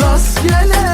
Rastgele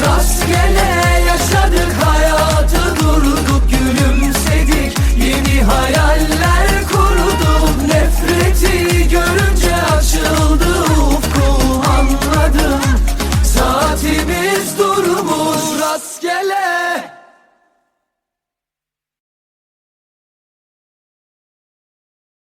rastgele